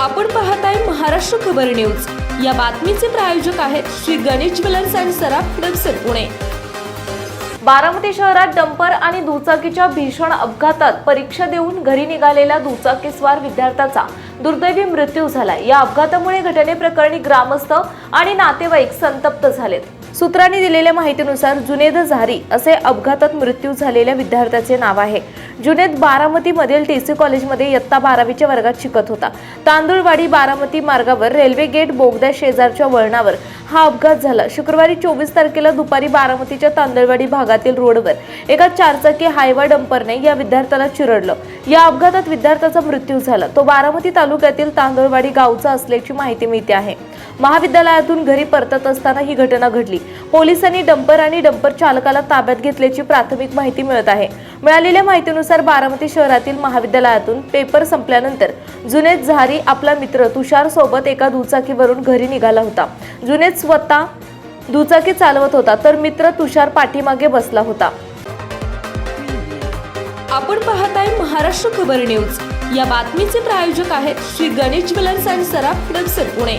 आपण पाहताय महाराष्ट्र खबर न्यूज. या बातमीचे प्रायोजक आहेत श्री गणेश ज्वेलर्स अँड सराफ हडपसर पुणे. बारामती शहरात डंपर आणि दुचाकीच्या भीषण अपघातात परीक्षा देऊन घरी निघालेल्या दुचाकीस्वार विद्यार्थ्याचा दुर्दैवी मृत्यू झाला या अपघातामुळे घटनेप्रकरणी ग्रामस्थ आणि नातेवाईक संतप्त झालेत. सूत्रांनी दिलेल्या माहितीनुसार जुनेद झारी असे अपघातात मृत्यू झालेल्या विद्यार्थ्याचे नाव आहे. जुनेद बारामतीमधील टी सी कॉलेजमध्ये इयत्ता बारावीच्या वर्गात शिकत होता. तांदूळवाडी बारामती मार्गावर रेल्वे गेट बोगद्या शेजारच्या वळणावर हा अपघात झाला. शुक्रवारी चोवीस तारखेला दुपारी बारामतीच्या तांदळवाडी भागातील रोडवर एका चारचाकी हायवा डंपरने या विद्यार्थ्याला चिरडलं. या अपघातात विद्यार्थ्याचा मृत्यू झाला. तो बारामती तालुक्यातील तांदळवाडी गावचा असल्याची माहिती मिळते आहे. महाविद्यालयातून घरी परतत असताना ही घटना घडली. पोलिसांनी डंपर आणि डंपर चालकाला ताब्यात घेतल्याची प्राथमिक माहिती मिळत आहे. मिळालेल्या माहितीनुसार बारामती शहरातील महाविद्यालयातून पेपर संपल्यानंतर जुनेद झारी आपला मित्र तुषार सोबत एका दुचाकीवरून घरी निघाला होता. जुनेद स्वतः दुचाकी चालवत होता तर मित्र तुषार पाठीमागे बसला होता. आपण पाहत आहे महाराष्ट्र खबर न्यूज. या बातमीचे प्रायोजक आहेत श्री गणेश ज्वेलर्स अँड सराफ हडपसर पुणे.